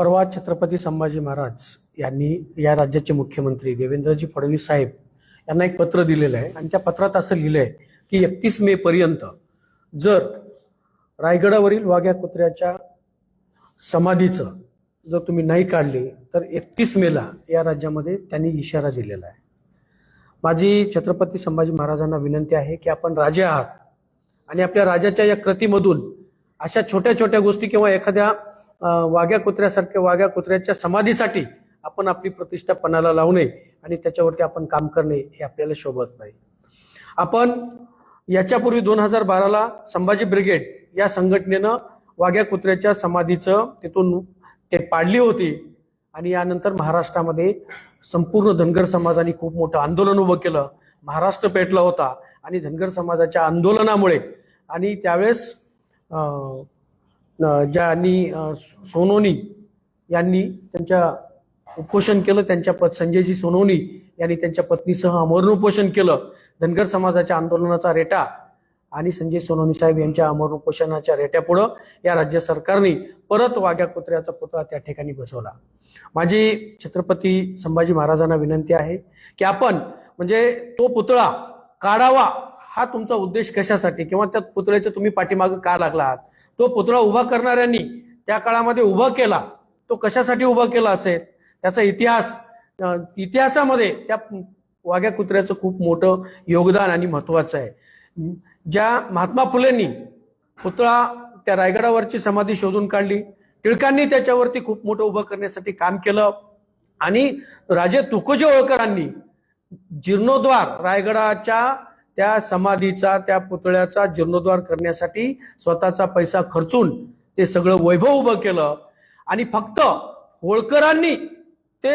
परवा छत्रपती संभाजी महाराज यांनी या राज्याचे मुख्यमंत्री देवेंद्रजी फडणवीस साहेब यांना एक पत्र दिलेलं आहे. आणि त्या पत्रात असं लिहिलंय की एकतीस मे पर्यंत जर रायगडावरील वाघ्या कुत्र्याच्या समाधीचं जर तुम्ही नाही काढली तर एकतीस मेला या राज्यामध्ये त्यांनी इशारा दिलेला आहे. माझी छत्रपती संभाजी महाराजांना विनंती आहे की आपण राजे आहात. आणि आपल्या राजाच्या या कृतीमधून अशा छोट्या छोट्या गोष्टी किंवा एखाद्या वाघ्या कुत्र्यासारख्या वाघ्या कुत्र्याच्या समाधीसाठी आपण आपली प्रतिष्ठा पणाला लावू नये आणि त्याच्यावरती आपण काम करणे हे आपल्याला शोभत नाही. आपण याच्यापूर्वी दोन हजार बाराला संभाजी ब्रिगेड या संघटनेनं वाघ्या कुत्र्याच्या समाधीचं तिथून ते पाडली होती आणि यानंतर महाराष्ट्रामध्ये संपूर्ण धनगर समाजाने खूप मोठं आंदोलन उभं केलं. महाराष्ट्र पेटला होता आणि धनगर समाजाच्या आंदोलनामुळे आणि त्यावेळेस ज्यांनी सोनोनी यांनी त्यांच्या उपोषण केलं त्यांच्या पत संजयजी सोनोनी यांनी त्यांच्या पत्नीसह अमरण उपोषण केलं. धनगर समाजाच्या आंदोलनाचा रेटा आणि संजय सोनोनी साहेब यांच्या अमरण उपोषणाच्या रेट्यापुढं या राज्य सरकारने परत वाघ्या कुत्र्याचा पुतळा त्या ठिकाणी बसवला. माझी छत्रपती संभाजी महाराजांना विनंती आहे की आपण म्हणजे तो पुतळा काढावा हा तुमचा उद्देश कशासाठी? किंवा त्या पुतळ्याच्या तुम्ही पाठीमागं का लागला आहात तो पुतळा उभा करणाऱ्यांनी त्या काळामध्ये उभा केला तो कशासाठी उभा केला असेल? त्याचा इतिहास इतिहासामध्ये त्या वाघ्या कुत्र्याचं खूप मोठं योगदान आणि महत्वाचं आहे. ज्या महात्मा फुलेंनी पुतळा त्या रायगडावरची समाधी शोधून काढली टिळकांनी त्याच्यावरती खूप मोठं उभं करण्यासाठी काम केलं आणि राजे तुकोजी होळकरांनी जीर्णोद्वार रायगडाच्या त्या समाधीचा त्या पुतळ्याचा जीर्णोद्वार करण्यासाठी स्वतःचा पैसा खर्चून ते सगळं वैभव उभं केलं. आणि फक्त होळकरांनी ते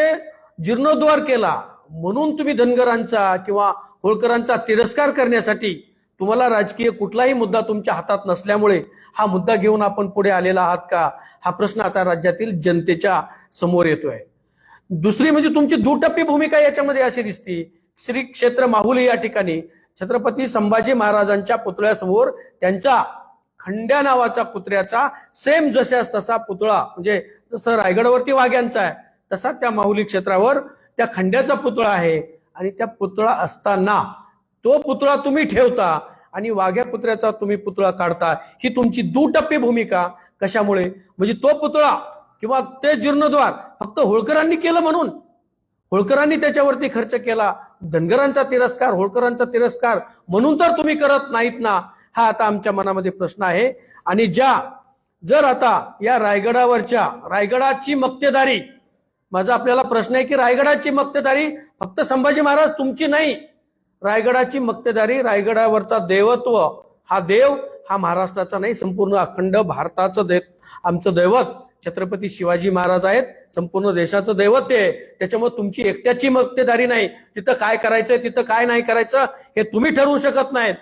जीर्णोद्वार केला. म्हणून तुम्ही धनगरांचा किंवा होळकरांचा तिरस्कार करण्यासाठी तुम्हाला राजकीय कुठलाही मुद्दा तुमच्या हातात नसल्यामुळे हा मुद्दा घेऊन आपण पुढे आलेला आहात का? हा प्रश्न आता राज्यातील जनतेच्या समोर येतोय. दुसरी म्हणजे तुमची दुटप्पी भूमिका याच्यामध्ये अशी दिसती. श्री क्षेत्र माहुली या ठिकाणी छत्रपती संभाजी महाराजांच्या पुतळ्यासमोर त्यांचा खंड्या नावाचा कुत्र्याचा सेम जशास तसा पुतळा म्हणजे जसं रायगडवरती वाघ्यांचा आहे तसा त्या माहुली क्षेत्रावर त्या खंड्याचा पुतळा आहे. आणि त्या पुतळा असताना तो पुतळा तुम्ही ठेवता आणि वाघ्या पुतळ्याचा तुम्ही पुतळा काढता ही तुमची दुटप्पी भूमिका कशामुळे? म्हणजे तो पुतळा किंवा ते जीर्णद्वार फक्त होळकरांनी केलं म्हणून. होळकरांनी त्याच्यावरती खर्च केला धनगरांचा तिरस्कार होळकरांचा तिरस्कार म्हणून तर तुम्ही करत नाहीत ना हा आता आमच्या मनामध्ये प्रश्न आहे. आणि ज्या जर आता या रायगडावरच्या रायगडाची मक्तेदारी माझा आपल्याला प्रश्न आहे की रायगडाची मक्तेदारी फक्त संभाजी महाराज तुमची नाही. रायगडाची मक्तेदारी रायगडावरचा देवत्व हा देव हा महाराष्ट्राचा नाही संपूर्ण अखंड भारताचं दे आमचं दैवत. छत्रपती शिवाजी महाराज आहेत संपूर्ण देशाचं दैवत आहे. त्याच्यामुळे तुमची एकट्याची मक्तेदारी नाही. तिथं काय करायचंय तिथं काय नाही करायचं हे तुम्ही ठरवू शकत नाहीत.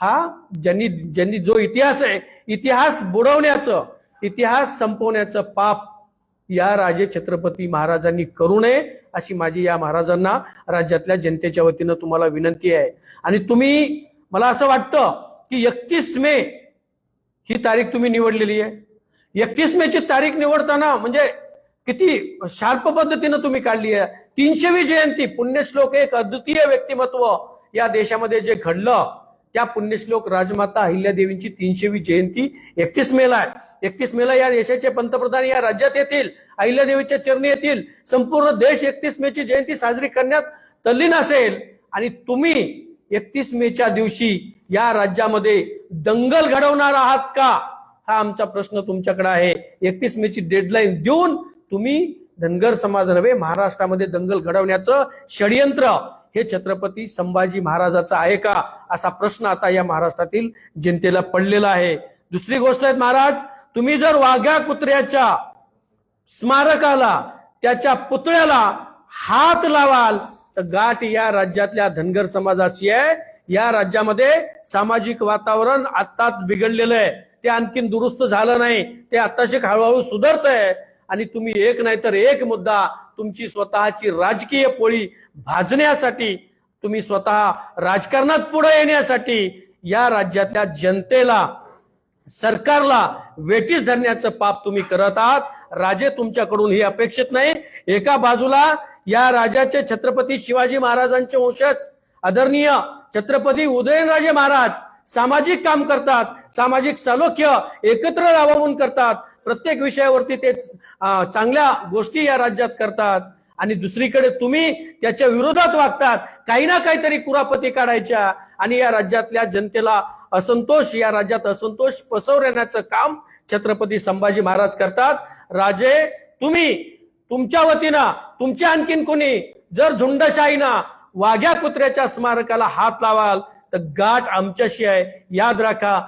हा ज्यांनी ज्यांनी जो इतिहास आहे इतिहास बुडवण्याचं इतिहास संपवण्याचं पाप या राजे छत्रपती महाराजांनी करू नये अशी माझी या महाराजांना राज्यातल्या जनतेच्या वतीनं तुम्हाला विनंती आहे. आणि तुम्ही मला असं वाटतं की एकतीस मे ही तारीख तुम्ही निवडलेली आहे. एकतीस मे ची तारीख निवडताना म्हणजे किती शार्प पद्धतीनं तुम्ही काढली आहे. तीनशेवी जयंती पुण्यश्लोक एक अद्वितीय व्यक्तिमत्व या देशामध्ये जे घडलं त्या पुण्यश्लोक राजमाता अहिल्यादेवींची तीनशेवी जयंती एकतीस मेला आहे. एकतीस मेला या देशाचे पंतप्रधान या राज्यात येतील अहिल्यादेवीच्या चरणी येतील संपूर्ण देश एकतीस मे ची जयंती साजरी करण्यात तल्लीन असेल. आणि तुम्ही एकतीस मेच्या दिवशी या राज्यामध्ये दंगल घडवणार आहात का? हा आमचा प्रश्न तुमच्याकडे आहे. एकतीस मेची डेडलाईन देऊन तुम्ही धनगर समाज नव्हे महाराष्ट्रामध्ये दंगल घडवण्याचं षडयंत्र. हे छत्रपती संभाजी महाराजाचं आहे का? असा प्रश्न आता या महाराष्ट्रातील जनतेला पडलेला आहे. दुसरी गोष्ट आहे महाराज तुम्ही जर वाघ्या कुत्र्याच्या स्मारकाला त्याच्या पुतळ्याला हात लावाल तर गाठ या राज्यातल्या धनगर समाजाची आहे. या राज्यामध्ये सामाजिक वातावरण आत्ताच बिघडलेलं आहे. ते आणखीन दुरुस्त झालं नाही ते आत्ताशी हळूहळू सुधारत आहे आणि तुम्ही एक नाही तर एक मुद्दा तुमची स्वतःची राजकीय पोळी भाजण्यासाठी तुम्ही स्वतः राजकारणात पुढे येण्यासाठी या राज्यातल्या जनतेला सरकारला वेटीस धरण्याचं पाप तुम्ही करत आहात. राजे तुमच्याकडून ही अपेक्षित नाही. एका बाजूला या राजाचे छत्रपती शिवाजी महाराजांचे वंशज आदरणीय छत्रपती उदयनराजे महाराज सामाजिक काम करतात. सामाजिक सलोख्य एकत्र राबवून करतात. प्रत्येक विषयावरती ते चांगल्या गोष्टी या राज्यात करतात. आणि दुसरीकडे तुम्ही त्याच्या विरोधात वागतात. काही ना काहीतरी कुरापती काढायच्या आणि या राज्यातल्या जनतेला असंतोष या राज्यात असंतोष पसरवण्याचं काम छत्रपती संभाजी महाराज करतात. राजे तुम्ही तुमच्या वतीनं तुमच्या आणखीन कोणी जर झुंडशाहीनं वाघ्या कुत्र्याच्या स्मारकाला हात लावाल तर गाठ आमच्याशी आहे. याद राखा